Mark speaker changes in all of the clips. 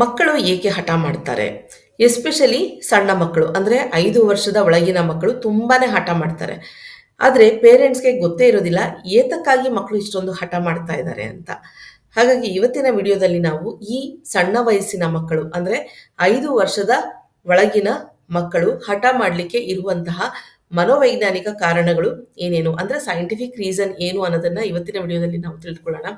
Speaker 1: ಮಕ್ಕಳು ಏಕೆ ಹಠ ಮಾಡ್ತಾರೆ? ಎಸ್ಪೆಷಲಿ ಸಣ್ಣ ಮಕ್ಕಳು, ಅಂದರೆ ಐದು ವರ್ಷದ ಒಳಗಿನ ಮಕ್ಕಳು ತುಂಬಾನೇ ಹಠ ಮಾಡ್ತಾರೆ. ಆದರೆ ಪೇರೆಂಟ್ಸ್ಗೆ ಗೊತ್ತೇ ಇರೋದಿಲ್ಲ, ಏತಕ್ಕಾಗಿ ಮಕ್ಕಳು ಇಷ್ಟೊಂದು ಹಠ ಮಾಡ್ತಾ ಇದ್ದಾರೆ ಅಂತ. ಹಾಗಾಗಿ ಇವತ್ತಿನ ವಿಡಿಯೋದಲ್ಲಿ ನಾವು ಈ ಸಣ್ಣ ವಯಸ್ಸಿನ ಮಕ್ಕಳು, ಅಂದರೆ ಐದು ವರ್ಷದ ಒಳಗಿನ ಮಕ್ಕಳು ಹಠ ಮಾಡಲಿಕ್ಕೆ ಇರುವಂತಹ ಮನೋವೈಜ್ಞಾನಿಕ ಕಾರಣಗಳು ಏನೇನು? ಅಂದ್ರೆ ಸೈಂಟಿಫಿಕ್ ರೀಸನ್ ಏನು ಅನ್ನೋದನ್ನ ಇವತ್ತಿನ ವಿಡಿಯೋದಲ್ಲಿ ನಾವು ತಿಳ್ಕೊಳ್ಳೋಣ.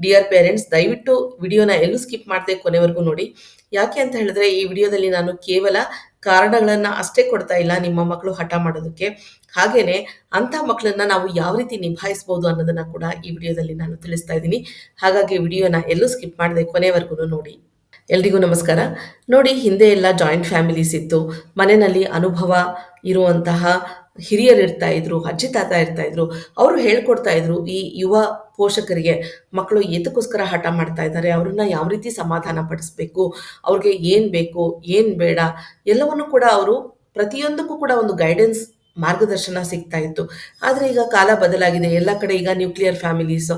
Speaker 1: ಡಿಯರ್ ಪೇರೆಂಟ್ಸ್ ದಯವಿಟ್ಟು ವಿಡಿಯೋನ ಎಲ್ಲೂ ಸ್ಕಿಪ್ ಮಾಡದೆ ಕೊನೆವರೆಗೂ ನೋಡಿ. ಯಾಕೆ ಅಂತ ಹೇಳಿದ್ರೆ ಈ ವಿಡಿಯೋದಲ್ಲಿ ನಾನು ಕೇವಲ ಕಾರಣಗಳನ್ನ ಅಷ್ಟೇ ಕೊಡ್ತಾ ಇಲ್ಲ ನಿಮ್ಮ ಮಕ್ಕಳು ಹಠ ಮಾಡೋದಕ್ಕೆ. ಹಾಗೇನೆ ಅಂತ ಮಕ್ಕಳನ್ನ ನಾವು ಯಾವ ರೀತಿ ನಿಭಾಯಿಸಬಹುದು ಅನ್ನೋದನ್ನ ಕೂಡ ಈ ವಿಡಿಯೋದಲ್ಲಿ ನಾನು ತಿಳಿಸ್ತಾ ಇದ್ದೀನಿ. ಹಾಗಾಗಿ ವಿಡಿಯೋನ ಎಲ್ಲೂ ಸ್ಕಿಪ್ ಮಾಡದೆ ಕೊನೆವರೆಗೂ ನೋಡಿ. ಎಲ್ರಿಗೂ ನಮಸ್ಕಾರ. ನೋಡಿ, ಹಿಂದೆ ಎಲ್ಲ ಜಾಯಿಂಟ್ ಫ್ಯಾಮಿಲೀಸ್ ಇತ್ತು. ಮನೆಯಲ್ಲಿ ಅನುಭವ ಇರುವಂತಹ ಹಿರಿಯರು ಇರ್ತಾ ಇದ್ರು, ಅಜ್ಜಿ ತಾತ ಇರ್ತಾ ಇದ್ರು, ಅವರು ಹೇಳ್ಕೊಡ್ತಾ ಇದ್ರು, ಈ ಯುವ ಪೋಷಕರಿಗೆ ಮಕ್ಕಳು ಏತಕ್ಕೋಸ್ಕರ ಹಠ ಮಾಡ್ತಾ ಇದ್ದಾರೆ, ಅವ್ರನ್ನ ಯಾವ ರೀತಿ ಸಮಾಧಾನ ಪಡಿಸ್ಬೇಕು, ಅವ್ರಿಗೆ ಏನ್ ಬೇಕು, ಏನ್ ಬೇಡ, ಎಲ್ಲವನ್ನು ಕೂಡ ಅವರು ಪ್ರತಿಯೊಂದಕ್ಕೂ ಕೂಡ ಒಂದು ಗೈಡೆನ್ಸ್ ಮಾರ್ಗದರ್ಶನ ಸಿಗ್ತಾ ಇತ್ತು. ಆದರೆ ಈಗ ಕಾಲ ಬದಲಾಗಿದೆ. ಎಲ್ಲ ಕಡೆ ಈಗ ನ್ಯೂಕ್ಲಿಯರ್ ಫ್ಯಾಮಿಲೀಸ್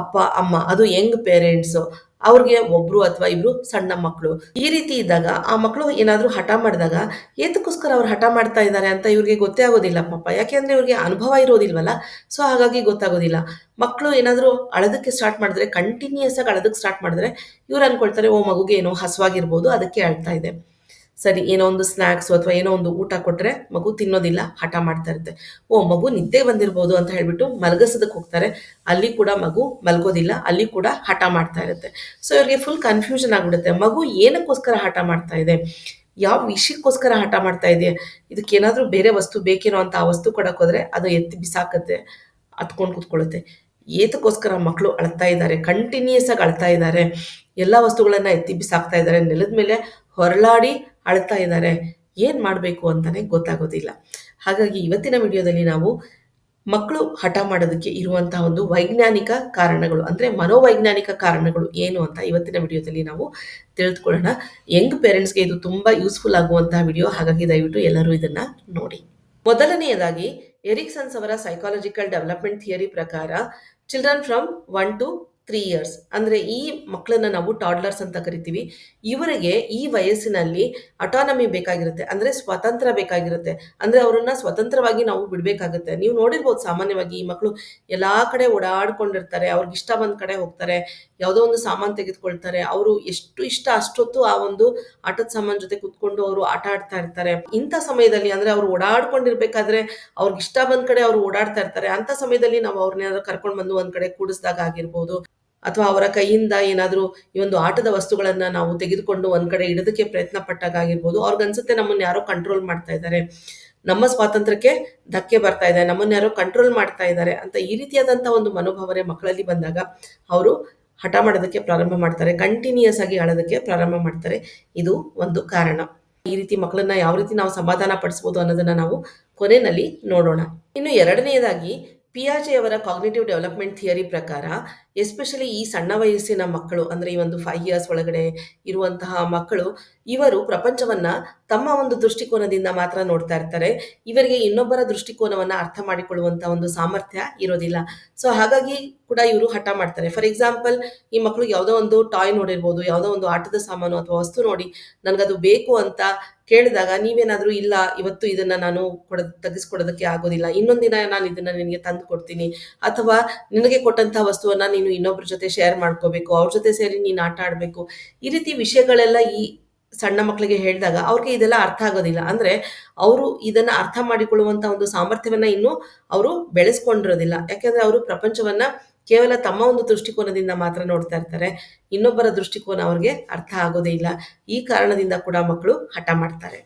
Speaker 1: ಅಪ್ಪ, ಅಮ್ಮ, ಅದು ಯಂಗ್ ಪೇರೆಂಟ್ಸ್ ಅವ್ರಿಗೆ ಒಬ್ರು ಅಥವಾ ಇಬ್ರು ಸಣ್ಣ ಮಕ್ಕಳು ಈ ರೀತಿ ಇದ್ದಾಗ ಆ ಮಕ್ಕಳು ಏನಾದರೂ ಹಠ ಮಾಡಿದಾಗ ಏತಕ್ಕೋಸ್ಕರ ಅವ್ರು ಹಠ ಮಾಡ್ತಾ ಇದ್ದಾರೆ ಅಂತ ಇವ್ರಿಗೆ ಗೊತ್ತೇ ಆಗೋದಿಲ್ಲ ಪಾಪ. ಯಾಕೆಂದ್ರೆ ಇವ್ರಿಗೆ ಅನುಭವ ಇರೋದಿಲ್ವಲ್ಲ? ಸೊ ಹಾಗಾಗಿ ಗೊತ್ತಾಗೋದಿಲ್ಲ. ಮಕ್ಕಳು ಏನಾದರೂ ಅಳದಕ್ಕೆ ಸ್ಟಾರ್ಟ್ ಮಾಡಿದ್ರೆ ಕಂಟಿನ್ಯೂಸ್ ಆಗಿ ಅಳದಕ್ಕೆ ಸ್ಟಾರ್ಟ್ ಮಾಡಿದ್ರೆ ಇವ್ರು ಅನ್ಕೊಳ್ತಾರೆ, ಓ ಮಗುಗೆ ಏನೋ ಹಸುವಾಗಿರ್ಬೋದು, ಅದಕ್ಕೆ ಅಳ್ತಾ ಇದೆ. ಸರಿ, ಏನೋ ಒಂದು ಸ್ನ್ಯಾಕ್ಸು ಅಥವಾ ಏನೋ ಒಂದು ಊಟ ಕೊಟ್ಟರೆ ಮಗು ತಿನ್ನೋದಿಲ್ಲ, ಹಠ ಮಾಡ್ತಾ ಇರುತ್ತೆ. ಓ, ಮಗು ನಿದ್ದೆ ಬಂದಿರ್ಬೋದು ಅಂತ ಹೇಳ್ಬಿಟ್ಟು ಮಲಗಸದಕ್ಕೆ ಹೋಗ್ತಾರೆ. ಅಲ್ಲಿ ಕೂಡ ಮಗು ಮಲ್ಗೋದಿಲ್ಲ, ಅಲ್ಲಿ ಕೂಡ ಹಠ ಮಾಡ್ತಾ ಇರುತ್ತೆ. ಸೊ ಇವ್ರಿಗೆ ಫುಲ್ ಕನ್ಫ್ಯೂಷನ್ ಆಗಿಬಿಡುತ್ತೆ. ಮಗು ಏನಕ್ಕೋಸ್ಕರ ಹಠ ಮಾಡ್ತಾ ಇದೆ? ಯಾವ ವಿಷಯಕ್ಕೋಸ್ಕರ ಹಠ ಮಾಡ್ತಾ ಇದೆ? ಇದಕ್ಕೇನಾದರೂ ಬೇರೆ ವಸ್ತು ಬೇಕೇನೋ ಅಂತ ಆ ವಸ್ತು ಕೊಡಕ್ಕೆ ಅದು ಎತ್ತಿ ಬಿಸಾಕತ್ತೆ ಹತ್ಕೊಂಡು ಕೂತ್ಕೊಳ್ಳುತ್ತೆ. ಏತಕ್ಕೋಸ್ಕರ ಮಕ್ಕಳು ಅಳ್ತಾ ಇದ್ದಾರೆ ಕಂಟಿನ್ಯೂಸ್ ಆಗಿ ಅಳ್ತಾ ಇದ್ದಾರೆ. ಎಲ್ಲ ವಸ್ತುಗಳನ್ನ ಎತ್ತಿ ಬಿಸಾಕ್ತಾ ಇದ್ದಾರೆ. ನೆಲದ ಮೇಲೆ ಹೊರಳಾಡಿ ಅಳ್ತಾ ಇದ್ದಾರೆ, ಏನು ಮಾಡಬೇಕು ಅಂತಾನೆ ಗೊತ್ತಾಗೋದಿಲ್ಲ. ಹಾಗಾಗಿ ಇವತ್ತಿನ ವಿಡಿಯೋದಲ್ಲಿ ನಾವು ಮಕ್ಕಳು ಹಠ ಮಾಡೋದಕ್ಕೆ ಇರುವಂತಹ ಒಂದು ವೈಜ್ಞಾನಿಕ ಕಾರಣಗಳು, ಅಂದರೆ ಮನೋವೈಜ್ಞಾನಿಕ ಕಾರಣಗಳು ಏನು ಅಂತ ಇವತ್ತಿನ ವಿಡಿಯೋದಲ್ಲಿ ನಾವು ತಿಳಿದುಕೊಳ್ಳೋಣ. ಯಂಗ್ ಪೇರೆಂಟ್ಸ್ಗೆ ಇದು ತುಂಬ ಯೂಸ್ಫುಲ್ ಆಗುವಂತಹ ವಿಡಿಯೋ, ಹಾಗಾಗಿ ದಯವಿಟ್ಟು ಎಲ್ಲರೂ ಇದನ್ನ ನೋಡಿ. ಮೊದಲನೆಯದಾಗಿ, ಎರಿಕ್ಸನ್ಸ್ ಅವರ ಸೈಕಾಲಜಿಕಲ್ ಡೆವಲಪ್ಮೆಂಟ್ ಥಿಯರಿ ಪ್ರಕಾರ children from one to three years ಅಂದರೆ ಈ ಮಕ್ಕಳನ್ನ ನಾವು ಟಾಡ್ಲರ್ಸ್ ಅಂತ ಕರಿತೀವಿ. ಇವರಿಗೆ ಈ ವಯಸ್ಸಿನಲ್ಲಿ ಅಟಾನಮಿ ಬೇಕಾಗಿರುತ್ತೆ. ಅಂದರೆ ಸ್ವತಂತ್ರ ಬೇಕಾಗಿರುತ್ತೆ. ಅಂದರೆ ಅವರನ್ನ ಸ್ವತಂತ್ರವಾಗಿ ನಾವು ಬಿಡಬೇಕಾಗುತ್ತೆ. ನೀವು ನೋಡಿರ್ಬೋದು ಸಾಮಾನ್ಯವಾಗಿ ಈ ಮಕ್ಕಳು ಎಲ್ಲ ಕಡೆ ಓಡಾಡ್ಕೊಂಡಿರ್ತಾರೆ. ಅವ್ರಿಗೆ ಇಷ್ಟ ಬಂದ ಕಡೆ ಹೋಗ್ತಾರೆ. ಯಾವುದೋ ಒಂದು ಸಾಮಾನು ತೆಗೆದುಕೊಳ್ತಾರೆ. ಅವರು ಎಷ್ಟು ಇಷ್ಟ ಅಷ್ಟೊತ್ತು ಆ ಒಂದು ಆಟದ ಸಾಮಾನು ಜೊತೆ ಕುತ್ಕೊಂಡು ಅವರು ಆಟ ಆಡ್ತಾ ಇರ್ತಾರೆ. ಇಂಥ ಸಮಯದಲ್ಲಿ ಅಂದರೆ ಅವ್ರು ಓಡಾಡ್ಕೊಂಡಿರ್ಬೇಕಾದ್ರೆ ಅವ್ರಿಗೆ ಇಷ್ಟ ಬಂದ ಕಡೆ ಅವರು ಓಡಾಡ್ತಾ ಇರ್ತಾರೆ. ಅಂತ ಸಮಯದಲ್ಲಿ ನಾವು ಅವ್ರನ್ನೇನಾದ್ರು ಕರ್ಕೊಂಡು ಬಂದು ಒಂದ್ ಕಡೆ ಕೂಡಿಸಿದಾಗ ಆಗಿರ್ಬೋದು. ಅಥವಾ ಅವರ ಕೈಯಿಂದ ಏನಾದರೂ ಈ ಒಂದು ಆಟದ ವಸ್ತುಗಳನ್ನ ನಾವು ತೆಗೆದುಕೊಂಡು ಒಂದ್ ಕಡೆ ಇಡೋದಕ್ಕೆ ಪ್ರಯತ್ನ ಪಟ್ಟಾಗ ಅವ್ರಿಗೆ ಅನ್ಸುತ್ತೆ ನಮ್ಮನ್ನ ಯಾರೋ ಕಂಟ್ರೋಲ್ ಮಾಡ್ತಾ ಇದ್ದಾರೆ ನಮ್ಮ ಸ್ವಾತಂತ್ರ್ಯಕ್ಕೆ ಧಕ್ಕೆ ಬರ್ತಾ ಇದೆ. ನಮ್ಮನ್ನ ಯಾರೋ ಕಂಟ್ರೋಲ್ ಮಾಡ್ತಾ ಇದ್ದಾರೆ ಅಂತ ಈ ರೀತಿಯಾದಂಥ ಒಂದು ಮನೋಭಾವನೆ ಮಕ್ಕಳಲ್ಲಿ ಬಂದಾಗ ಅವರು ಹಠ ಮಾಡೋದಕ್ಕೆ ಪ್ರಾರಂಭ ಮಾಡ್ತಾರೆ. ಕಂಟಿನ್ಯೂಸ್ ಆಗಿ ಆಳೋದಕ್ಕೆ ಪ್ರಾರಂಭ ಮಾಡ್ತಾರೆ. ಇದು ಒಂದು ಕಾರಣ. ಈ ರೀತಿ ಮಕ್ಕಳನ್ನ ಯಾವ ರೀತಿ ನಾವು ಸಮಾಧಾನ ಪಡಿಸ್ಬೋದು ಅನ್ನೋದನ್ನ ನಾವು ಕೊನೆಯಲ್ಲಿ ನೋಡೋಣ. ಇನ್ನು ಎರಡನೆಯದಾಗಿ ಪಿಯಾಜೆ ಅವರ ಕಾಗ್ನೇಟಿವ್ ಡೆವಲಪ್ಮೆಂಟ್ ಥಿಯರಿ ಪ್ರಕಾರ ಎಸ್ಪೆಷಲಿ ಈ ಸಣ್ಣ ವಯಸ್ಸಿನ ಮಕ್ಕಳು, ಅಂದ್ರೆ ಈ ಒಂದು ಫೈವ್ ಇಯರ್ಸ್ ಒಳಗಡೆ ಇರುವಂತಹ ಮಕ್ಕಳು, ಇವರು ಪ್ರಪಂಚವನ್ನ ತಮ್ಮ ಒಂದು ದೃಷ್ಟಿಕೋನದಿಂದ ಮಾತ್ರ ನೋಡ್ತಾ ಇರ್ತಾರೆ. ಇವರಿಗೆ ಇನ್ನೊಬ್ಬರ ದೃಷ್ಟಿಕೋನವನ್ನ ಅರ್ಥ ಮಾಡಿಕೊಳ್ಳುವಂತ ಒಂದು ಸಾಮರ್ಥ್ಯ ಇರೋದಿಲ್ಲ. ಸೊ ಹಾಗಾಗಿ ಕೂಡ ಇವರು ಹಠ ಮಾಡ್ತಾರೆ. ಫಾರ್ ಎಕ್ಸಾಂಪಲ್ ಈ ಮಕ್ಕಳು ಯಾವುದೋ ಒಂದು ಟಾಯ್ ನೋಡಿರ್ಬೋದು, ಯಾವುದೋ ಒಂದು ಆಟದ ಸಾಮಾನು ಅಥವಾ ವಸ್ತು ನೋಡಿ, ನನಗದು ಬೇಕು ಅಂತ ಕೇಳಿದಾಗ ನೀವೇನಾದ್ರೂ, ಇಲ್ಲ, ಇವತ್ತು ಇದನ್ನ ನಾನು ಕೊಡ, ತೆಗೆಸ್ಕೊಡೋದಕ್ಕೆ ಆಗೋದಿಲ್ಲ. ಇನ್ನೊಂದಿನ ನಾನು ಇದನ್ನ ನಿನಗೆ ತಂದು ಕೊಡ್ತೀನಿ. ಅಥವಾ, ನಿನಗೆ ಕೊಟ್ಟಂತಹ ವಸ್ತುವನ್ನ ನೀನು ಇನ್ನೊಬ್ರ ಜೊತೆ ಶೇರ್ ಮಾಡ್ಕೋಬೇಕು, ಅವ್ರ ಜೊತೆ ಸೇರಿ ನೀನು ಆಟ ಆಡ್ಬೇಕು, ಈ ರೀತಿ ವಿಷಯಗಳೆಲ್ಲ ಈ ಸಣ್ಣ ಮಕ್ಕಳಿಗೆ ಹೇಳಿದಾಗ ಅವ್ರಿಗೆ ಇದೆಲ್ಲ ಅರ್ಥ ಆಗೋದಿಲ್ಲ. ಅಂದ್ರೆ ಅವರು ಇದನ್ನ ಅರ್ಥ ಮಾಡಿಕೊಳ್ಳುವಂತ ಒಂದು ಸಾಮರ್ಥ್ಯವನ್ನ ಇನ್ನು ಅವರು ಬೆಳೆಸ್ಕೊಂಡಿರೋದಿಲ್ಲ. ಯಾಕೆಂದ್ರೆ ಅವರು ಪ್ರಪಂಚವನ್ನ ಕೇವಲ ತಮ್ಮ ಒಂದು ದೃಷ್ಟಿಕೋನದಿಂದ ಮಾತ್ರ ನೋಡ್ತಾ ಇರ್ತಾರೆ. ಇನ್ನೊಬ್ಬರ ದೃಷ್ಟಿಕೋನ ಅವ್ರಿಗೆ ಅರ್ಥ ಆಗೋದೇ ಇಲ್ಲ. ಈ ಕಾರಣದಿಂದ ಕೂಡ ಮಕ್ಕಳು ಹಠ ಮಾಡ್ತಾರೆ.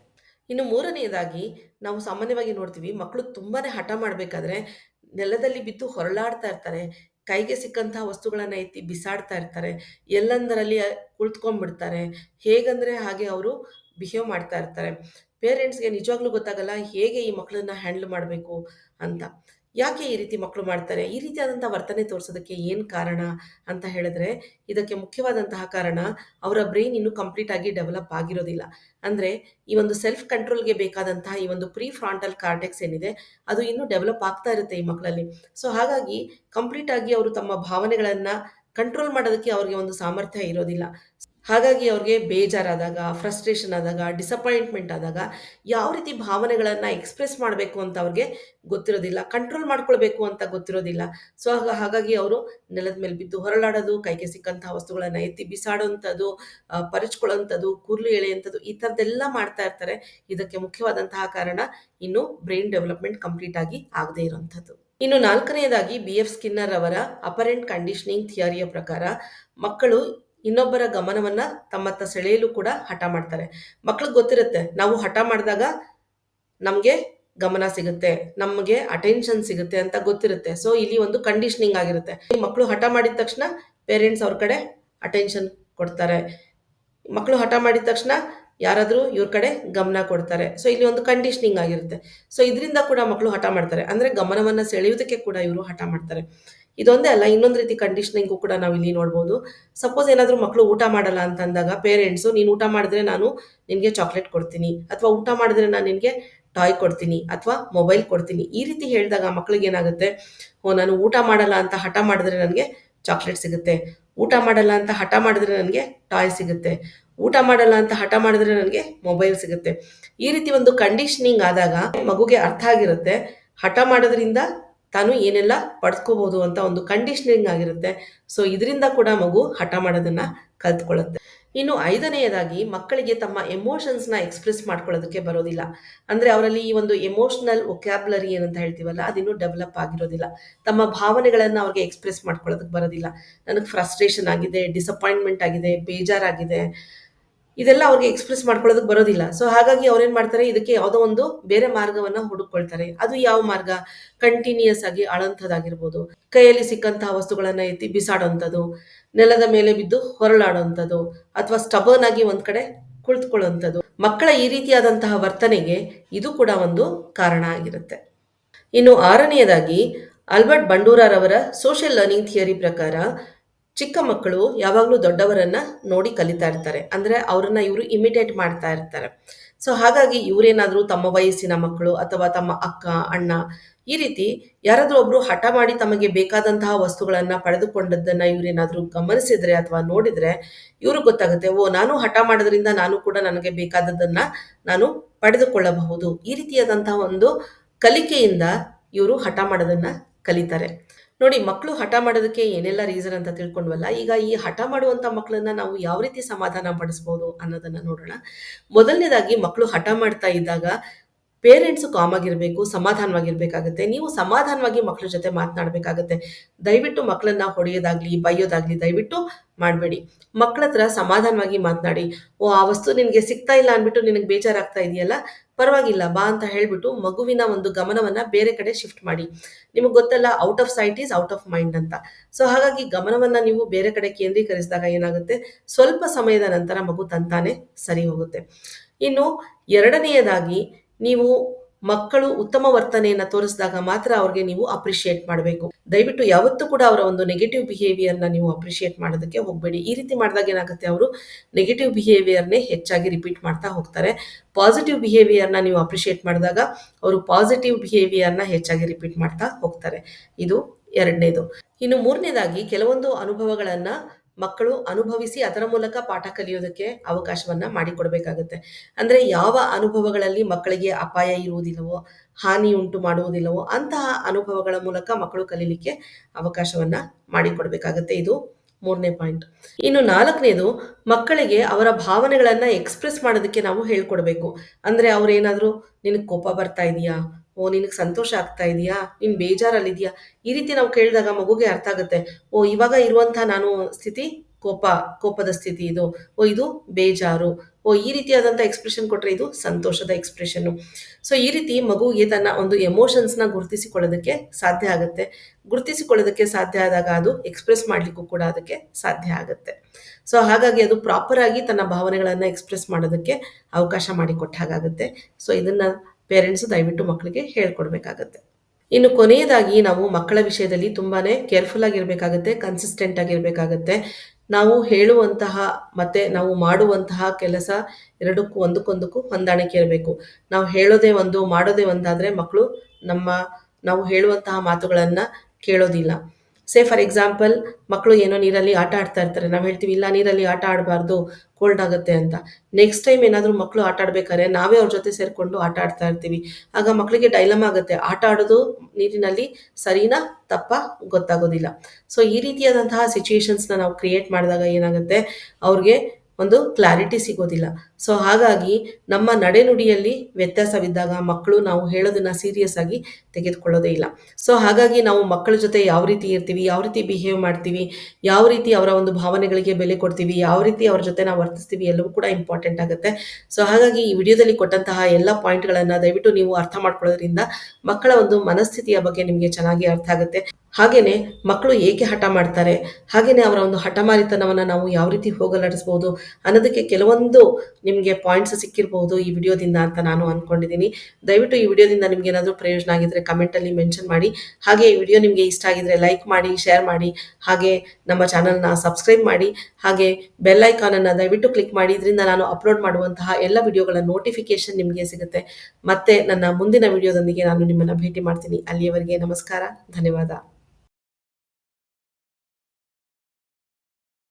Speaker 1: ಇನ್ನು ಮೂರನೆಯದಾಗಿ ನಾವು ಸಾಮಾನ್ಯವಾಗಿ ನೋಡ್ತೀವಿ ಮಕ್ಕಳು ತುಂಬಾನೇ ಹಠ ಮಾಡಬೇಕಾದ್ರೆ ನೆಲದಲ್ಲಿ ಬಿದ್ದು ಹೊರಳಾಡ್ತಾ ಇರ್ತಾರೆ. ಕೈಗೆ ಸಿಕ್ಕಂತಹ ವಸ್ತುಗಳನ್ನ ಎತ್ತಿ ಬಿಸಾಡ್ತಾ ಇರ್ತಾರೆ. ಎಲ್ಲಂದರಲ್ಲಿ ಕುಳಿತ್ಕೊಂಡ್ಬಿಡ್ತಾರೆ. ಹೇಗಂದ್ರೆ ಹಾಗೆ ಅವರು ಬಿಹೇವ್ ಮಾಡ್ತಾ ಇರ್ತಾರೆ. ಪೇರೆಂಟ್ಸ್ಗೆ ನಿಜವಾಗ್ಲೂ ಗೊತ್ತಾಗಲ್ಲ ಹೇಗೆ ಈ ಮಕ್ಕಳನ್ನ ಹ್ಯಾಂಡಲ್ ಮಾಡಬೇಕು ಅಂತ. ಯಾಕೆ ಈ ರೀತಿ ಮಕ್ಕಳು ಮಾಡ್ತಾರೆ? ಈ ರೀತಿಯಾದಂಥ ವರ್ತನೆ ತೋರಿಸೋದಕ್ಕೆ ಏನು ಕಾರಣ ಅಂತ ಹೇಳಿದ್ರೆ, ಇದಕ್ಕೆ ಮುಖ್ಯವಾದಂತಹ ಕಾರಣ ಅವರ ಬ್ರೈನ್ ಇನ್ನು ಕಂಪ್ಲೀಟ್ ಆಗಿ ಡೆವಲಪ್ ಆಗಿರೋದಿಲ್ಲ. ಅಂದ್ರೆ ಈ ಒಂದು ಸೆಲ್ಫ್ ಕಂಟ್ರೋಲ್ಗೆ ಬೇಕಾದಂತಹ ಈ ಒಂದು ಪ್ರೀ ಫ್ರಾಂಟಲ್ ಕಾರ್ಟೆಕ್ಸ್ ಏನಿದೆ, ಅದು ಇನ್ನೂ ಡೆವಲಪ್ ಆಗ್ತಾ ಇರುತ್ತೆ ಈ ಮಕ್ಕಳಲ್ಲಿ. ಸೊ ಹಾಗಾಗಿ ಕಂಪ್ಲೀಟ್ ಆಗಿ ಅವರು ತಮ್ಮ ಭಾವನೆಗಳನ್ನ ಕಂಟ್ರೋಲ್ ಮಾಡೋದಕ್ಕೆ ಅವ್ರಿಗೆ ಒಂದು ಸಾಮರ್ಥ್ಯ ಇರೋದಿಲ್ಲ. ಹಾಗಾಗಿ ಅವ್ರಿಗೆ ಬೇಜಾರಾದಾಗ ಫ್ರಸ್ಟ್ರೇಷನ್ ಆದಾಗ ಡಿಸಪಾಯಿಂಟ್ಮೆಂಟ್ ಆದಾಗ ಯಾವ ರೀತಿ ಭಾವನೆಗಳನ್ನು ಎಕ್ಸ್ಪ್ರೆಸ್ ಮಾಡಬೇಕು ಅಂತ ಅವ್ರಿಗೆ ಗೊತ್ತಿರೋದಿಲ್ಲ ಕಂಟ್ರೋಲ್ ಮಾಡ್ಕೊಳ್ಬೇಕು ಅಂತ ಗೊತ್ತಿರೋದಿಲ್ಲ. ಸೊ ಹಾಗಾಗಿ ಅವರು ನೆಲದ ಮೇಲೆ ಬಿದ್ದು ಹೊರಳಾಡೋದು, ಕೈಗೆ ಸಿಕ್ಕಂಥ ವಸ್ತುಗಳನ್ನು ಎತ್ತಿ ಪರಿಚ್ಕೊಳ್ಳೋಂಥದ್ದು ಪರಚ್ಕೊಳ್ಳೋಂಥದ್ದು ಕೂರ್ಲು ಎಳೆಯುವಂಥದ್ದು ಈ ಥರದ್ದೆಲ್ಲ ಮಾಡ್ತಾ ಇರ್ತಾರೆ. ಇದಕ್ಕೆ ಮುಖ್ಯವಾದಂತಹ ಕಾರಣ ಇನ್ನು ಬ್ರೈನ್ ಡೆವಲಪ್ಮೆಂಟ್ ಕಂಪ್ಲೀಟ್ ಆಗಿ ಆಗದೇ ಇರುವಂಥದ್ದು. ಇನ್ನು ನಾಲ್ಕನೆಯದಾಗಿ ಬಿ ಎಫ್ ಸ್ಕಿನ್ನರ್ ಅವರ ಅಪರೆಂಟ್ ಕಂಡೀಷನಿಂಗ್ ಥಿಯರಿಯ ಪ್ರಕಾರ ಮಕ್ಕಳು ಇನ್ನೊಬ್ಬರ ಗಮನವನ್ನ ತಮ್ಮತ್ತ ಸೆಳೆಯಲು ಕೂಡ ಹಠ ಮಾಡ್ತಾರೆ. ಮಕ್ಳಿಗೆ ಗೊತ್ತಿರುತ್ತೆ, ನಾವು ಹಠ ಮಾಡಿದಾಗ ನಮಗೆ ಗಮನ ಸಿಗುತ್ತೆ, ನಮಗೆ ಅಟೆನ್ಷನ್ ಸಿಗುತ್ತೆ ಅಂತ ಗೊತ್ತಿರುತ್ತೆ. ಸೊ ಇಲ್ಲಿ ಒಂದು ಕಂಡೀಷನಿಂಗ್ ಆಗಿರುತ್ತೆ. ಮಕ್ಕಳು ಹಠ ಮಾಡಿದ ತಕ್ಷಣ ಪೇರೆಂಟ್ಸ್ ಅವ್ರ ಕಡೆ ಅಟೆನ್ಷನ್ ಕೊಡ್ತಾರೆ. ಮಕ್ಕಳು ಹಠ ಮಾಡಿದ ತಕ್ಷಣ ಯಾರಾದರೂ ಇವ್ರ ಕಡೆ ಗಮನ ಕೊಡ್ತಾರೆ. ಸೊ ಇಲ್ಲಿ ಒಂದು ಕಂಡೀಷನಿಂಗ್ ಆಗಿರುತ್ತೆ. ಸೊ ಇದರಿಂದ ಕೂಡ ಮಕ್ಕಳು ಹಠ ಮಾಡ್ತಾರೆ. ಅಂದರೆ ಗಮನವನ್ನು ಸೆಳೆಯೋದಕ್ಕೆ ಕೂಡ ಇವರು ಹಠ ಮಾಡ್ತಾರೆ. ಇದೊಂದೇ ಅಲ್ಲ, ಇನ್ನೊಂದು ರೀತಿ ಕಂಡೀಷನಿಂಗು ಕೂಡ ನಾವು ಇಲ್ಲಿ ನೋಡ್ಬೋದು. ಸಪೋಸ್ ಏನಾದರೂ ಮಕ್ಕಳು ಊಟ ಮಾಡಲ್ಲ ಅಂತ ಅಂದಾಗ ಪೇರೆಂಟ್ಸು ನೀನು ಊಟ ಮಾಡಿದ್ರೆ ನಾನು ನಿನಗೆ ಚಾಕ್ಲೇಟ್ ಕೊಡ್ತೀನಿ, ಅಥವಾ ಊಟ ಮಾಡಿದ್ರೆ ನಾನು ನಿನಗೆ ಟಾಯ್ ಕೊಡ್ತೀನಿ, ಅಥವಾ ಮೊಬೈಲ್ ಕೊಡ್ತೀನಿ. ಈ ರೀತಿ ಹೇಳಿದಾಗ ಮಕ್ಕಳಿಗೆ ಏನಾಗುತ್ತೆ? ಓ, ನಾನು ಊಟ ಮಾಡಲ್ಲ ಅಂತ ಹಠ ಮಾಡಿದ್ರೆ ನನಗೆ ಚಾಕ್ಲೇಟ್ ಸಿಗುತ್ತೆ. ಊಟ ಮಾಡಲ್ಲ ಅಂತ ಹಠ ಮಾಡಿದ್ರೆ ನನಗೆ ಟಾಯ್ ಸಿಗುತ್ತೆ. ಊಟ ಮಾಡಲ್ಲ ಅಂತ ಹಠ ಮಾಡಿದ್ರೆ ನನಗೆ ಮೊಬೈಲ್ ಸಿಗುತ್ತೆ. ಈ ರೀತಿ ಒಂದು ಕಂಡೀಷನಿಂಗ್ ಆದಾಗ ಮಗುಗೆ ಅರ್ಥ ಆಗಿರುತ್ತೆ. ಹಠ ಮಾಡೋದ್ರಿಂದ ತಾನು ಏನೆಲ್ಲ ಪಡ್ಕೋಬಹುದು ಅಂತ ಒಂದು ಕಂಡೀಷನಿಂಗ್ ಆಗಿರುತ್ತೆ. ಸೊ ಇದರಿಂದ ಕೂಡ ಮಗು ಹಠ ಮಾಡೋದನ್ನ ಕಲ್ತ್ಕೊಳ್ಳುತ್ತೆ ಇನ್ನು ಐದನೆಯದಾಗಿ ಮಕ್ಕಳಿಗೆ ತಮ್ಮ ಎಮೋಷನ್ಸ್ನ ಎಕ್ಸ್ಪ್ರೆಸ್ ಮಾಡ್ಕೊಳ್ಳೋದಕ್ಕೆ ಬರೋದಿಲ್ಲ. ಅಂದರೆ ಅವರಲ್ಲಿ ಈ ಒಂದು ಎಮೋಷನಲ್ ಒಕ್ಯಾಬ್ಲರಿ ಏನಂತ ಹೇಳ್ತೀವಲ್ಲ, ಅದಿನ್ನೂ ಡೆವಲಪ್ ಆಗಿರೋದಿಲ್ಲ. ತಮ್ಮ ಭಾವನೆಗಳನ್ನು ಅವ್ರಿಗೆ ಎಕ್ಸ್ಪ್ರೆಸ್ ಮಾಡ್ಕೊಳ್ಳೋದಕ್ಕೆ ಬರೋದಿಲ್ಲ. ನನಗೆ ಫ್ರಸ್ಟ್ರೇಷನ್ ಆಗಿದೆ ಡಿಸಪಾಯಿಂಟ್ಮೆಂಟ್ ಆಗಿದೆ, ಬೇಜಾರಾಗಿದೆ. ಇದೆಲ್ಲ ಅವ್ರಿಗೆ ಎಕ್ಸ್ಪ್ರೆಸ್ ಮಾಡ್ಕೊಳ್ಳೋದಕ್ಕೆ ಬರೋದಿಲ್ಲ. ಸೊ ಹಾಗಾಗಿ ಅವ್ರೇನ್ ಮಾಡ್ತಾರೆ, ಇದಕ್ಕೆ ಯಾವುದೋ ಒಂದು ಬೇರೆ ಮಾರ್ಗವನ್ನ ಹುಡುಕೊಳ್ತಾರೆ ಅದು ಯಾವ ಮಾರ್ಗ? ಕಂಟಿನ್ಯೂಸ್ ಆಗಿ ಅಳಂಥದ್ದಾಗಿರ್ಬೋದು ಕೈಯಲ್ಲಿ ಸಿಕ್ಕಂತಹ ವಸ್ತುಗಳನ್ನ ಎತ್ತಿ ಬಿಸಾಡೋಂಥದ್ದು, ನೆಲದ ಮೇಲೆ ಬಿದ್ದು ಹೊರಳಾಡೋಂಥದ್ದು, ಅಥವಾ ಸ್ಟಬರ್ನ್ ಆಗಿ ಒಂದ್ ಕಡೆ ಕುಳಿತುಕೊಳ್ಳುವಂಥದ್ದು ಮಕ್ಕಳ ಈ ರೀತಿಯಾದಂತಹ ವರ್ತನೆಗೆ ಇದು ಕೂಡ ಒಂದು ಕಾರಣ ಆಗಿರುತ್ತೆ. ಇನ್ನು ಆರನೆಯದಾಗಿ ಆಲ್ಬರ್ಟ್ ಬಂಡೂರಾರವರ ಸೋಷಿಯಲ್ ಲರ್ನಿಂಗ್ ಥಿಯರಿ ಪ್ರಕಾರ ಚಿಕ್ಕ ಮಕ್ಕಳು ಯಾವಾಗಲೂ ದೊಡ್ಡವರನ್ನ ನೋಡಿ ಕಲಿತಾ ಇರ್ತಾರೆ. ಅಂದ್ರೆ ಅವರನ್ನ ಇವರು ಇಮಿಟೇಟ್ ಮಾಡ್ತಾ ಇರ್ತಾರೆ. ಸೊ ಹಾಗಾಗಿ ಇವರೇನಾದರೂ ತಮ್ಮ ವಯಸ್ಸಿನ ಮಕ್ಕಳು ಅಥವಾ ತಮ್ಮ ಅಕ್ಕ, ಅಣ್ಣ ಈ ರೀತಿ ಯಾರಾದರೂ ಒಬ್ರು ಹಠ ಮಾಡಿ ತಮಗೆ ಬೇಕಾದಂತಹ ವಸ್ತುಗಳನ್ನ ಪಡೆದುಕೊಂಡದ್ದನ್ನ ಇವರೇನಾದರೂ ಗಮನಿಸಿದ್ರೆ ಅಥವಾ ನೋಡಿದ್ರೆ ಇವ್ರಿಗೆ ಗೊತ್ತಾಗುತ್ತೆ, ಓ, ನಾನು ಹಠ ಮಾಡೋದ್ರಿಂದ ನಾನು ಕೂಡ ನನಗೆ ಬೇಕಾದದ್ದನ್ನ ನಾನು ಪಡೆದುಕೊಳ್ಳಬಹುದು. ಈ ರೀತಿಯಾದಂತಹ ಒಂದು ಕಲಿಕೆಯಿಂದ ಇವರು ಹಠ ಮಾಡೋದನ್ನ ಕಲಿತಾರೆ. ನೋಡಿ ಮಕ್ಕಳು ಹಠ ಮಾಡೋದಕ್ಕೆ ಏನೆಲ್ಲ ರೀಸನ್ ಅಂತ ತಿಳ್ಕೊಂಡ್ವಲ್ಲ, ಈಗ ಈ ಹಠ ಮಾಡುವಂಥ ಮಕ್ಕಳನ್ನ ನಾವು ಯಾವ ರೀತಿ ಸಮಾಧಾನ ಪಡಿಸ್ಬೋದು ಅನ್ನೋದನ್ನ ನೋಡೋಣ. ಮೊದಲನೇದಾಗಿ ಮಕ್ಕಳು ಹಠ ಮಾಡ್ತಾ ಇದ್ದಾಗ ಪೇರೆಂಟ್ಸ್ ಕಾಮ್ ಆಗಿರ್ಬೇಕು, ಸಮಾಧಾನವಾಗಿರ್ಬೇಕಾಗತ್ತೆ. ನೀವು ಸಮಾಧಾನವಾಗಿ ಮಕ್ಕಳ ಜೊತೆ ಮಾತನಾಡಬೇಕಾಗತ್ತೆ. ದಯವಿಟ್ಟು ಮಕ್ಕಳನ್ನ ಹೊಡೆಯೋದಾಗ್ಲಿ, ಬೈಯೋದಾಗ್ಲಿ ದಯವಿಟ್ಟು ಮಾಡಬೇಡಿ. ಮಕ್ಕಳ ಹತ್ರ ಸಮಾಧಾನವಾಗಿ ಮಾತನಾಡಿ. ಓ, ಆ ವಸ್ತು ನಿನಗೆ ಸಿಗ್ತಾ ಇಲ್ಲ ಅಂದ್ಬಿಟ್ಟು ನಿನಗೆ ಬೇಜಾರಾಗ್ತಾ ಇದೆಯಲ್ಲ? ಪರವಾಗಿಲ್ಲ, ಬಾ ಅಂತ ಹೇಳ್ಬಿಟ್ಟು ಮಗುವಿನ ಒಂದು ಗಮನವನ್ನ ಬೇರೆ ಕಡೆ ಶಿಫ್ಟ್ ಮಾಡಿ. ನಿಮಗೆ ಗೊತ್ತಲ್ಲ out of sight is out of mind ಅಂತ. ಸೊ ಹಾಗಾಗಿ ಗಮನವನ್ನ ನೀವು ಬೇರೆ ಕಡೆ ಕೇಂದ್ರೀಕರಿಸಿದಾಗ ಏನಾಗುತ್ತೆ? ಸ್ವಲ್ಪ ಸಮಯದ ನಂತರ ಮಗು ತಂತಾನೆ ಸರಿ ಹೋಗುತ್ತೆ. ಇನ್ನು ಎರಡನೆಯದಾಗಿ ನೀವು ಮಕ್ಕಳು ಉತ್ತಮ ವರ್ತನೆಯನ್ನ ತೋರಿಸಿದಾಗ ಮಾತ್ರ ಅವ್ರಿಗೆ ನೀವು ಅಪ್ರಿಷಿಯೇಟ್ ಮಾಡಬೇಕು. ದಯವಿಟ್ಟು ಯಾವತ್ತೂ ಕೂಡ ಅವರ ಒಂದು ನೆಗೆಟಿವ್ ಬಿಹೇವಿಯರ್ನ ನೀವು ಅಪ್ರಿಷಿಯೇಟ್ ಮಾಡೋದಕ್ಕೆ ಹೋಗಬೇಡಿ. ಈ ರೀತಿ ಮಾಡಿದಾಗ ಏನಾಗುತ್ತೆ ಅವರು ನೆಗೆಟಿವ್ ಬಿಹೇವಿಯರ್ನೇ ಹೆಚ್ಚಾಗಿ ರಿಪೀಟ್ ಮಾಡ್ತಾ ಹೋಗ್ತಾರೆ. ಪಾಸಿಟಿವ್ ಬಿಹೇವಿಯರ್ನ ನೀವು ಅಪ್ರಿಷಿಯೇಟ್ ಮಾಡಿದಾಗ ಅವರು ಪಾಸಿಟಿವ್ ಬಿಹೇವಿಯರ್ನ ಹೆಚ್ಚಾಗಿ ರಿಪೀಟ್ ಮಾಡ್ತಾ ಹೋಗ್ತಾರೆ. ಇದು ಎರಡನೇದು. ಇನ್ನು ಮೂರನೇದಾಗಿ ಕೆಲವೊಂದು ಅನುಭವಗಳನ್ನ ಮಕ್ಕಳು ಅನುಭವಿಸಿ ಅದರ ಮೂಲಕ ಪಾಠ ಕಲಿಯೋದಕ್ಕೆ ಅವಕಾಶವನ್ನ ಮಾಡಿಕೊಡ್ಬೇಕಾಗತ್ತೆ. ಅಂದ್ರೆ ಯಾವ ಅನುಭವಗಳಲ್ಲಿ ಮಕ್ಕಳಿಗೆ ಅಪಾಯ ಇರುವುದಿಲ್ಲವೋ, ಹಾನಿ ಉಂಟು ಮಾಡುವುದಿಲ್ಲವೋ, ಅಂತಹ ಅನುಭವಗಳ ಮೂಲಕ ಮಕ್ಕಳು ಕಲೀಲಿಕ್ಕೆ ಅವಕಾಶವನ್ನ ಮಾಡಿಕೊಡ್ಬೇಕಾಗತ್ತೆ. ಇದು ಮೂರನೇ ಪಾಯಿಂಟ್. ಇನ್ನು ನಾಲ್ಕನೇದು, ಮಕ್ಕಳಿಗೆ ಅವರ ಭಾವನೆಗಳನ್ನ ಎಕ್ಸ್ಪ್ರೆಸ್ ಮಾಡೋದಕ್ಕೆ ನಾವು ಹೇಳ್ಕೊಡ್ಬೇಕು. ಅಂದ್ರೆ ಅವ್ರೇನಾದ್ರೂ, ನಿನಗೆ ಕೋಪ ಬರ್ತಾ ಇದೆಯಾ? ಓ, ನಿನಗೆ ಸಂತೋಷ ಆಗ್ತಾ ಇದೆಯಾ? ನೀನು ಬೇಜಾರಲ್ಲಿದೆಯಾ? ಈ ರೀತಿ ನಾವು ಕೇಳಿದಾಗ ಮಗುಗೆ ಅರ್ಥ ಆಗುತ್ತೆ. ಓ, ಇವಾಗ ಇರುವಂತಹ ನಾನು ಸ್ಥಿತಿ, ಕೋಪ, ಕೋಪದ ಸ್ಥಿತಿ ಇದು. ಓ, ಇದು ಬೇಜಾರು. ಓ, ಈ ರೀತಿಯಾದಂಥ ಎಕ್ಸ್ಪ್ರೆಷನ್ ಕೊಟ್ಟರೆ ಇದು ಸಂತೋಷದ ಎಕ್ಸ್ಪ್ರೆಷನ್ನು ಸೊ ಈ ರೀತಿ ಮಗುವಿಗೆ ತನ್ನ ಒಂದು ಎಮೋಷನ್ಸ್ನ ಗುರುತಿಸಿಕೊಳ್ಳೋದಕ್ಕೆ ಸಾಧ್ಯ ಆಗುತ್ತೆ. ಗುರುತಿಸಿಕೊಳ್ಳೋದಕ್ಕೆ ಸಾಧ್ಯ ಆದಾಗ ಅದು ಎಕ್ಸ್ಪ್ರೆಸ್ ಮಾಡಲಿಕ್ಕೂ ಕೂಡ ಅದಕ್ಕೆ ಸಾಧ್ಯ ಆಗುತ್ತೆ. ಸೊ ಹಾಗಾಗಿ ಅದು ಪ್ರಾಪರ್ ಆಗಿ ತನ್ನ ಭಾವನೆಗಳನ್ನು ಎಕ್ಸ್ಪ್ರೆಸ್ ಮಾಡೋದಕ್ಕೆ ಅವಕಾಶ ಮಾಡಿಕೊಟ್ಟ ಹಾಗಾಗುತ್ತೆ. ಸೊ ಇದನ್ನ ಪೇರೆಂಟ್ಸ್ ದಯವಿಟ್ಟು ಮಕ್ಕಳಿಗೆ ಹೇಳ್ಕೊಡ್ಬೇಕಾಗತ್ತೆ. ಇನ್ನು ಕೊನೆಯದಾಗಿ ನಾವು ಮಕ್ಕಳ ವಿಷಯದಲ್ಲಿ ತುಂಬಾನೇ ಕೇರ್ಫುಲ್ ಆಗಿರ್ಬೇಕಾಗತ್ತೆ ಕನ್ಸಿಸ್ಟೆಂಟ್ ಆಗಿರ್ಬೇಕಾಗತ್ತೆ. ನಾವು ಹೇಳುವಂತಹ ಮತ್ತೆ ನಾವು ಮಾಡುವಂತಹ ಕೆಲಸ ಎರಡಕ್ಕೂ ಒಂದಕ್ಕೊಂದಕ್ಕೂ ಹೊಂದಾಣಿಕೆ ಇರಬೇಕು. ನಾವು ಹೇಳೋದೇ ಒಂದು, ಮಾಡೋದೇ ಒಂದಾದ್ರೆ ಮಕ್ಕಳು ನಮ್ಮ ನಾವು ಹೇಳುವಂತಹ ಮಾತುಗಳನ್ನ ಕೇಳೋದಿಲ್ಲ. ಸೇ ಫಾರ್ ಎಕ್ಸಾಂಪಲ್ ಮಕ್ಕಳು ಏನೋ ನೀರಲ್ಲಿ ಆಟ ಆಡ್ತಾ ಇರ್ತಾರೆ. ನಾವು ಹೇಳ್ತೀವಿ, ಇಲ್ಲ, ನೀರಲ್ಲಿ ಆಟ ಆಡಬಾರ್ದು ಕೋಲ್ಡ್ ಆಗುತ್ತೆ ಅಂತ. ನೆಕ್ಸ್ಟ್ ಟೈಮ್ ಏನಾದರೂ ಮಕ್ಕಳು ಆಟ ಆಡ್ಬೇಕಾದ್ರೆ ನಾವೇ ಅವ್ರ ಜೊತೆ ಸೇರಿಕೊಂಡು ಆಟ ಆಡ್ತಾ ಇರ್ತೀವಿ. ಆಗ ಮಕ್ಕಳಿಗೆ ಡೈಲಮ್ ಆಗುತ್ತೆ. ಆಟ ಆಡೋದು ನೀರಿನಲ್ಲಿ ಸರಿನಾ, ತಪ್ಪ ಗೊತ್ತಾಗೋದಿಲ್ಲ. ಸೊ ಈ ರೀತಿಯಾದಂತಹ ಸಿಚುಯೇಷನ್ಸ್ನ ನಾವು ಕ್ರಿಯೇಟ್ ಮಾಡಿದಾಗ ಏನಾಗುತ್ತೆ? ಅವ್ರಿಗೆ ಒಂದು ಕ್ಲಾರಿಟಿ ಸಿಗೋದಿಲ್ಲ. ಸೊ ಹಾಗಾಗಿ ನಮ್ಮ ನಡೆನುಡಿಯಲ್ಲಿ ವ್ಯತ್ಯಾಸವಿದ್ದಾಗ ಮಕ್ಕಳು ನಾವು ಹೇಳೋದನ್ನ ಸೀರಿಯಸ್ ಆಗಿ ತೆಗೆದುಕೊಳ್ಳೋದೇ ಇಲ್ಲ. ಸೊ ಹಾಗಾಗಿ ನಾವು ಮಕ್ಕಳ ಜೊತೆ ಯಾವ ರೀತಿ ಇರ್ತೀವಿ, ಯಾವ ರೀತಿ ಬಿಹೇವ್ ಮಾಡ್ತೀವಿ, ಯಾವ ರೀತಿ ಅವರ ಒಂದು ಭಾವನೆಗಳಿಗೆ ಬೆಲೆ ಕೊಡ್ತೀವಿ, ಯಾವ ರೀತಿ ಅವ್ರ ಜೊತೆ ನಾವು ವರ್ತಿಸ್ತೀವಿ ಎಲ್ಲವೂ ಕೂಡ ಇಂಪಾರ್ಟೆಂಟ್ ಆಗುತ್ತೆ. ಸೊ ಹಾಗಾಗಿ ಈ ವಿಡಿಯೋದಲ್ಲಿ ಕೊಟ್ಟಂತಹ ಎಲ್ಲ ಪಾಯಿಂಟ್ಗಳನ್ನು ದಯವಿಟ್ಟು ನೀವು ಅರ್ಥ ಮಾಡ್ಕೊಳ್ಳೋದ್ರಿಂದ ಮಕ್ಕಳ ಒಂದು ಮನಸ್ಥಿತಿಯ ಬಗ್ಗೆ ನಿಮಗೆ ಚೆನ್ನಾಗಿ ಅರ್ಥ ಆಗುತ್ತೆ. ಹಾಗೇನೆ ಮಕ್ಕಳು ಏಕೆ ಹಠ ಮಾಡ್ತಾರೆ? ಹಾಗೇನೆ ಅವರ ಒಂದು ಹಠಮಾರಿತನವನ್ನು ನಾವು ಯಾವ ರೀತಿ ಹೋಗಲಾಡಿಸ್ಬೋದು ಅನ್ನೋದಕ್ಕೆ ಕೆಲವೊಂದು ನಿಮಗೆ ಪಾಯಿಂಟ್ಸ್ ಸಿಕ್ಕಿರಬಹುದು ಈ ವಿಡಿಯೋದಿಂದ ಅಂತ ನಾನು ಅಂದ್ಕೊಂಡಿದ್ದೀನಿ ದಯವಿಟ್ಟು ಈ ವಿಡಿಯೋದಿಂದ ನಿಮ್ಗೆ ಏನಾದರೂ ಪ್ರಯೋಜನ ಆಗಿದ್ರೆ ಕಮೆಂಟಲ್ಲಿ ಮೆನ್ಷನ್ ಮಾಡಿ. ಹಾಗೆ ಈ ವಿಡಿಯೋ ನಿಮಗೆ ಇಷ್ಟ ಆಗಿದ್ರೆ ಲೈಕ್ ಮಾಡಿ ಶೇರ್ ಮಾಡಿ. ಹಾಗೆ ನಮ್ಮ ಚಾನಲ್ನ ಸಬ್ಸ್ಕ್ರೈಬ್ ಮಾಡಿ. ಹಾಗೆ ಬೆಲ್ ಐಕಾನನ್ನು ದಯವಿಟ್ಟು ಕ್ಲಿಕ್ ಮಾಡಿ. ಇದರಿಂದ ನಾನು ಅಪ್ಲೋಡ್ ಮಾಡುವಂತಹ ಎಲ್ಲ ವಿಡಿಯೋಗಳ ನೋಟಿಫಿಕೇಶನ್ ನಿಮಗೆ ಸಿಗುತ್ತೆ. ಮತ್ತೆ ನನ್ನ ಮುಂದಿನ ವಿಡಿಯೋದೊಂದಿಗೆ ನಾನು ನಿಮ್ಮನ್ನು ಭೇಟಿ ಮಾಡ್ತೀನಿ. ಅಲ್ಲಿಯವರೆಗೆ ನಮಸ್ಕಾರ. ಧನ್ಯವಾದ.